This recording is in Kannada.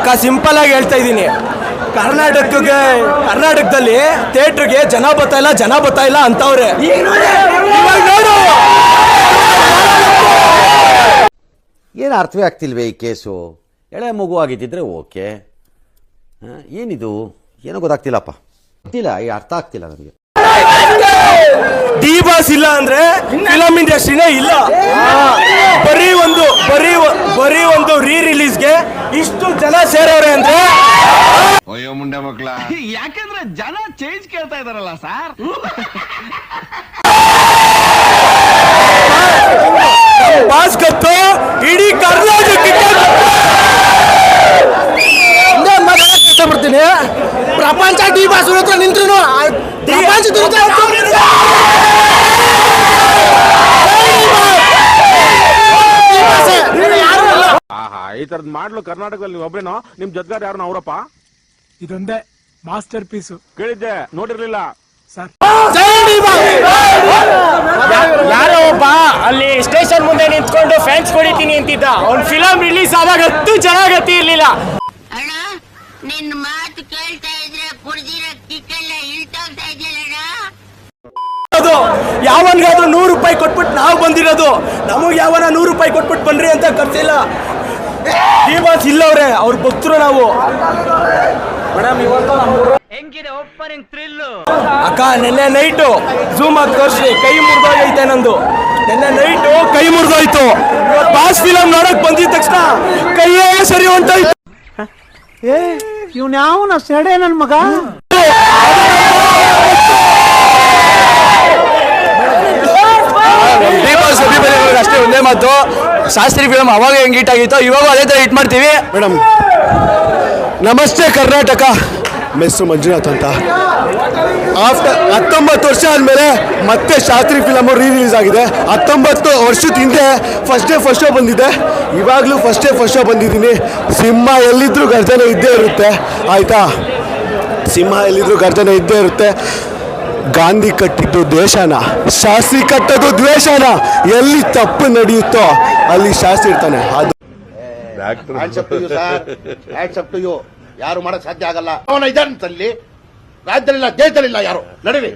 ಅಕ್ಕ ಸಿಂಪಲ್ ಆಗಿ ಹೇಳ್ತಾ ಇದ್ದೀನಿ. ಕರ್ನಾಟಕಕ್ಕೆ ಕರ್ನಾಟಕದಲ್ಲಿ ಥಿಯೇಟ್ರಿಗೆ ಜನ ಬರ್ತಾ ಇಲ್ಲ ಜನ ಬರ್ತಾ ಇಲ್ಲ ಅಂತವ್ರೆ. ಏನು ಅರ್ಥವೇ ಆಗ್ತಿಲ್ವೇ ಈ ಕೇಸು? ಎಳೆ ಮಗು ಆಗಿದ್ದಿದ್ರೆ ಓಕೆ. ಏನಿದು? ಏನೋ ಗೊತ್ತಾಗ್ತಿಲ್ಲಪ್ಪ. ಗೊತ್ತಿಲ್ಲ ಈ ಅರ್ಥ ಆಗ್ತಿಲ್ಲ ನನಗೆ. ಡಿ ಬಾಸ್ ಇಲ್ಲ ಅಂದ್ರೆ ಫಿಲಮ್ ಇಂಡಸ್ಟ್ರಿನೇ ಇಲ್ಲ. ಬರೀ ಒಂದು ಬರೀ ಒ- ಬರೀ ಒಂದು ರೀ ರಿಲೀಸ್ಗೆ ಇಷ್ಟು ಜನ ಸೇರವ್ರೆ ಅಂದ್ರೆ? ಅಯ್ಯೋ ಮುಂಡೆ ಮಕ್ಳ. ಯಾಕಂದ್ರೆ ಜನ ಚೇಂಜ್ ಕೇಳ್ತಾ ಇದಾರಲ್ಲ ಸರ್. ಪಾಸ್ ಗೊತ್ತು ಇಡೀ ಕರ್ನಾಟಕಕ್ಕೆ ಇಷ್ಟಪಡ್ತೀನಿ ಪ್ರಪಂಚ ಡಿ ಬಾಸ್ ಹತ್ರ ನಿಂತ್ರು ಆಹಾ ಈ ತರದ್ ಮಾಡ್ಲು ಕರ್ನಾಟಕದಲ್ಲಿ ನೀವು ಒಬ್ರೇನೋ? ನಿಮ್ ಜೊತೆಗಾರ ಯಾರು ಅವರಪ್ಪ? ಇದೊಂದೇ ಮಾಸ್ಟರ್ ಪೀಸ್. ಕೇಳಿದ್ದೆ ನೋಡಿರ್ಲಿಲ್ಲ. ಯಾರೋ ಒಬ್ಬ ಅಲ್ಲಿ ಸ್ಟೇಷನ್ ಮುಂದೆ ನಿಂತ್ಕೊಂಡು ಫ್ಯಾನ್ಸ್ ಕೊಡಿತೀನಿ ಅಂತಿದ್ದ. ಅವ್ನ್ ಫಿಲಂ ರಿಲೀಸ್ ಆದಾಗ ಹತ್ತು ಜನ ಗತಿ ಇರ್ಲಿಲ್ಲ. ಅಣ್ಣ ನಿನ್ ಮಾತು ಕೇಳ್ತಾ ಇದ್ರೆ ಕುಡ್ದಿರೋ ಕಿಕ್ಕೆಲ್ಲ ಇಳ್ತೋಗ್ತಾ ಇದೆಯಲ್ಲ ಅದು ಯಾವನ್ಗಾದ್ರೂ ನೂರು ರೂಪಾಯಿ ಕೊಟ್ಬಿಟ್ಟು ನಾವು ಬಂದಿರೋದು. ನಮಗೆ ಯಾವನ ನೂರು ರೂಪಾಯಿ ಕೊಟ್ಬಿಟ್ಟು ಬನ್ರಿ ಅಂತ ಕರ್ಸಿಲ್ಲ. ಬಾಸ್ ಇಲ್ಲವ್ರೆ ಅವ್ರ ಭಕ್ತರು ನಾವು. ಹೆಂಗಿದೆ ಓಪನಿಂಗ್ ಥ್ರಿಲ್ ಅಕ್ಕ ನಿನ್ನೆ ನೈಟು ಝೂಮ್ ಆಗಿ ತೋರಿಸಿ ಕೈ ಮುರಿದೋಗೈತೆ ನಂದು. ನಿನ್ನೆ ನೈಟು ಕೈ ಮುರಿದೋಯ್ತು. ಬಾಸ್ ಫಿಲಮ್ ನೋಡಕ್ ಬಂದಿದ ತಕ್ಷಣ ಕೈಯೇ ಸರಿ ಹೊಂಟೋಯ್ತು ಇವ್ನ ಯಾವನ ಸೆಡೆ ನನ್ ಮಗ? ಅಷ್ಟೇ ಒಂದೇ ಮಾತು. ಶಾಸ್ತ್ರಿ ಫಿಲಮ್ ಅವಾಗ ಹೆಂಗ್ ಹಿಟ್ ಆಗಿತ್ತು, ಇವಾಗ ಅದೇ ತರ ಹಿಟ್ ಮಾಡ್ತೀವಿ. ಮೇಡಮ್, ನಮಸ್ತೆ ಕರ್ನಾಟಕ. ಮೆಸ್ಸು ಮಂಜುನಾಥ್ ಅಂತ. ಆಫ್ಟರ್ ಹತ್ತೊಂಬತ್ತು ವರ್ಷ ಆದಮೇಲೆ ಮತ್ತೆ ಶಾಸ್ತ್ರಿ ಫಿಲಮ್ ರೀ ರಿಲೀಸ್ ಆಗಿದೆ. ಹತ್ತೊಂಬತ್ತು ವರ್ಷದ ಹಿಂದೆ ಫಸ್ಟ್ ಡೇ ಫಸ್ಟ್ ಶೋ ಬಂದಿದೆ. ಇವಾಗಲೂ ಫಸ್ಟ್ ಡೇ ಫಸ್ಟ್ ಶೋ ಬಂದಿದ್ದೀನಿ. ಸಿಂಹ ಎಲ್ಲಿದ್ರು ಗರ್ಜನೆ ಇದ್ದೇ ಇರುತ್ತೆ. ಆಯಿತಾ? ಸಿಂಹ ಎಲ್ಲಿದ್ರು ಗರ್ಜನೆ ಇದ್ದೇ ಇರುತ್ತೆ. ಗಾಂಧಿ ಕಟ್ಟಿದ್ದು ದೇಶನ ಶಾಸ್ತ್ರಿ ಕಟ್ಟೋದು ದ್ವೇಷನ, ಎಲ್ಲಿ ತಪ್ಪು ನಡೆಯುತ್ತೋ ಅಲ್ಲಿ ಶಾಸ್ತ್ರಿ ಇರ್ತಾನೆ. ಅದು ಯಾರು ಮಾಡಕ್ ಸಾಧ್ಯ ಆಗಲ್ಲ. ಅವನ ಇದಂತಲ್ಲಿ ರಾಜ್ಯದಲ್ಲಿಲ್ಲ ದೇಶದಲ್ಲಿಲ್ಲ ಯಾರು. ನಡೀರಿ.